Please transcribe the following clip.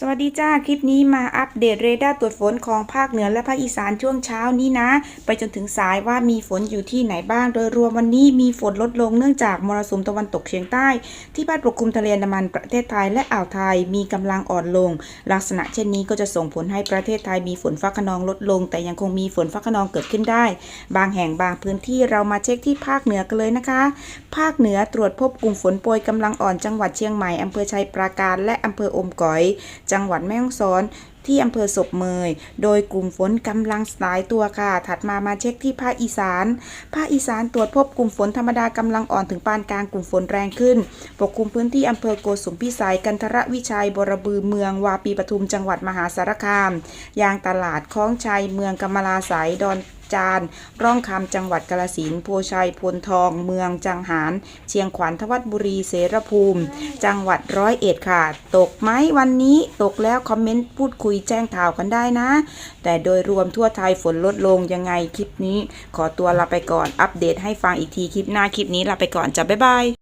สวัสดีจ้า คลิปนี้มาอัปเดตเรดาร์ตรวจฝนของภาคเหนือและภาคอีสานช่วงเช้านี้นะ ไปจนถึงสายว่ามีฝนอยู่ที่ไหนบ้าง โดยรวมวันนี้มีฝนลดลงเนื่องจากมรสุมตะวันตกเฉียงใต้ ที่พัดปกคลุมทะเลอันดามันประเทศไทยและอ่าวไทยมีกำลังอ่อนลง ลักษณะเช่นนี้ก็จะส่งผลให้ประเทศไทยมีฝนฟ้าขนองลดลง แต่ยังคงมีฝนฟ้าขนองเกิดขึ้นได้ บางแห่งบางพื้นที่เรามาเช็คที่ภาคเหนือกันเลยนะคะ ภาคเหนือตรวจพบกลุ่มฝนโปรยกำลังอ่อนจังหวัดเชียงใหม่อำเภอชัยปราการและอำเภออมก๋อยจังหวัดแม่ฮ่องสอนที่อำเภอศพเมย โดยกลุ่มฝนกำลังสลายตัวค่ะ ถัดมามาเช็คที่ภาคอีสาน ภาคอีสานตรวจพบกลุ่มฝนธรรมดากำลังอ่อนถึงปานกลางกลุ่มฝนแรงขึ้น ปกคลุมพื้นที่อำเภอโกสุมพิสัย กันทรวิชัย บรบือเมือง วาปีปทุม จังหวัดมหาสารคาม ยางตลาดคลองชัย เมืองกำมะลาสาย ดอน จาน ร่องคำจังหวัดกาลสินโพชัยพลทอง เมืองจังหาร เชียงขวัญทวัดบุรีเสรภูมิ จังหวัดร้อยเอ็ดค่ะ ตกไหมวันนี้ตกแล้วคอมเมนต์พูดคุยแจ้งข่าวกันได้นะ แต่โดยรวมทั่วไทยฝนลดลงยังไงคลิปนี้ ขอตัวลาไปก่อนอัปเดตให้ฟังอีกทีคลิปหน้าคลิปนี้ลาไปก่อนจ้ะบ๊ายบาย